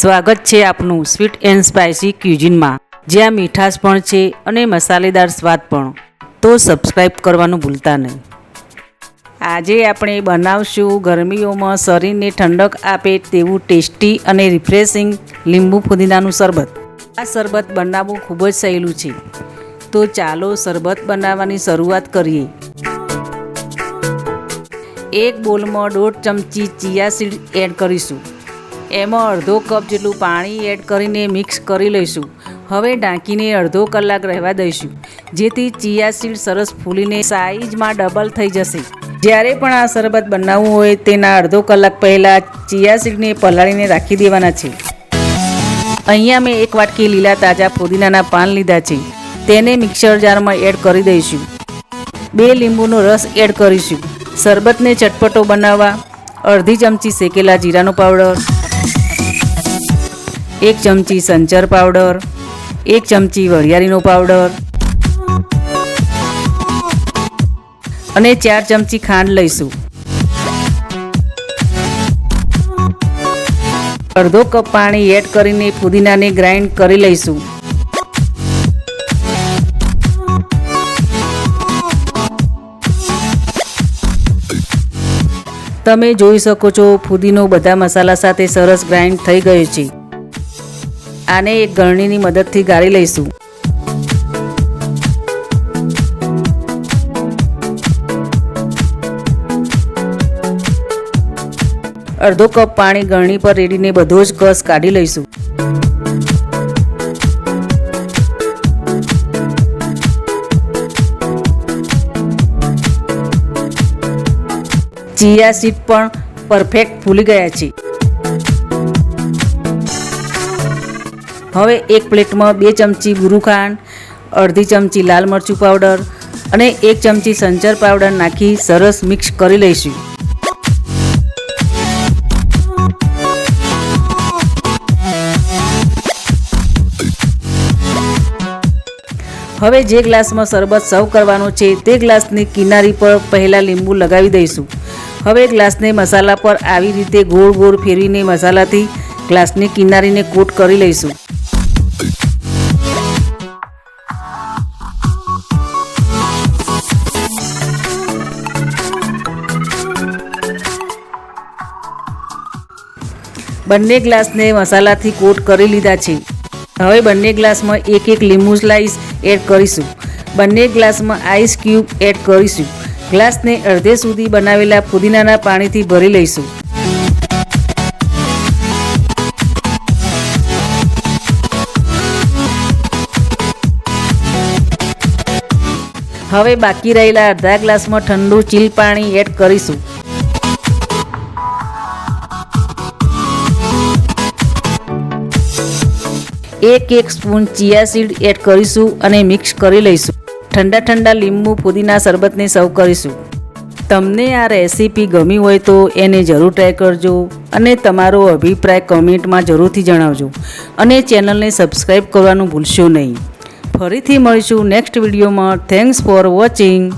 સ્વાગત છે આપનું સ્વીટ એન્ડ સ્પાઇસી ક્યુઝિનમાં. જ્યાં મીઠાશ પણ છે અને મસાલેદાર સ્વાદ પણ. તો સબસ્ક્રાઈબ કરવાનું ભૂલતા નહીં. આજે આપણે બનાવશું ગરમીઓમાં શરીરને ઠંડક આપે તેવું ટેસ્ટી અને રિફ્રેશિંગ લીંબુ ફુદીનાનું શરબત. આ શરબત બનાવવું ખૂબ જ સહેલું છે. તો ચાલો શરબત બનાવવાની શરૂઆત કરીએ. એક બોલમાં દોઢ ચમચી ચિયા સીડ એડ કરીશું. એમાં અડધો કપ જેટલું પાણી એડ કરીને મિક્સ કરી લઈશું. હવે ઢાંકીને અડધો કલાક રહેવા દઈશું. જેથી ચિયા સીડ સરસ ફૂલીને સાઈઝમાં ડબલ થઈ જશે. જ્યારે પણ આ શરબત બનાવવું હોય તેના અડધો કલાક પહેલાં ચિયા સીડને પલાળીને રાખી દેવાના છે. અહીંયા મેં એક વાટકી લીલા તાજા પુદીનાના પાન લીધા છે. તેને મિક્સર જારમાં એડ કરી દઈશું. બે લીંબુનો રસ એડ કરીશું. શરબતને ચટપટો બનાવવા અડધી ચમચી શેકેલા જીરાનો પાવડર એક ચમચી સંચર પાવડર, એક ચમચી વરિયાળીનો પાવડર અને ચાર ચમચી ખાંડ લઈશું. અડધો કપ પાણી એડ કરીને પુદીનાને ગ્રાઇન્ડ કરી લઈશું. તમે જોઈ શકો છો ફુદીનો બધા મસાલા સાથે સરસ ગ્રાઇન્ડ થઈ ગયો છે. આને એક ગળણીની મદદથી ગાળી લઈશું. અડધો કપ પાણી ગળણી પર રેડીને બધો જ કસ કાઢી લઈશું. ચિયા સીડ પણ પરફેક્ટ ફૂલી ગયા છે. હવે એક પ્લેટમાં બે ચમચી ગુરુખાંડ, અડધી ચમચી લાલ મરચું પાવડર અને એક ચમચી સંચર પાવડર નાખી સરસ મિક્સ કરી લઈશું. હવે જે ગ્લાસમાં શરબત સર્વ કરવાનો છે તે ગ્લાસની કિનારી પર પહેલાં લીંબુ લગાવી દઈશું. હવે ગ્લાસને મસાલા પર આવી રીતે ગોળ ગોળ ફેરવીને મસાલાથી ગ્લાસની કિનારીને કોટ કરી લઈશું. બંને ગ્લાસને મસાલાથી કોટ કરી લીધા છે. હવે બંને ગ્લાસમાં એક એક લીંબુ સ્લાઈસ એડ કરીશું. બંને ગ્લાસમાં આઈસ ક્યુબ એડ કરીશું. ગ્લાસને અડધે સુધી બનાવેલા ફુદીનાના પાણીથી ભરી લઈશું. હવે બાકી રહેલા અડધા ગ્લાસમાં ઠંડુ ચીલ પાણી એડ કરીશું. એક એક સ્પૂન ચિયા સીડ એડ કરીશું અને મિક્સ કરી લઈશું. ઠંડા ઠંડા લીંબુ પુદીના શરબતને સર્વ કરીશું. તમને આ રેસીપી ગમી હોય તો એને જરૂર ટ્રાય કરજો અને તમારો અભિપ્રાય કમેન્ટમાં જરૂરથી જણાવજો. અને ચેનલને સબસ્ક્રાઈબ કરવાનું ભૂલશો નહીં. ફરીથી મળીશું નેક્સ્ટ વિડીયોમાં થેન્ક્સ ફોર વોચિંગ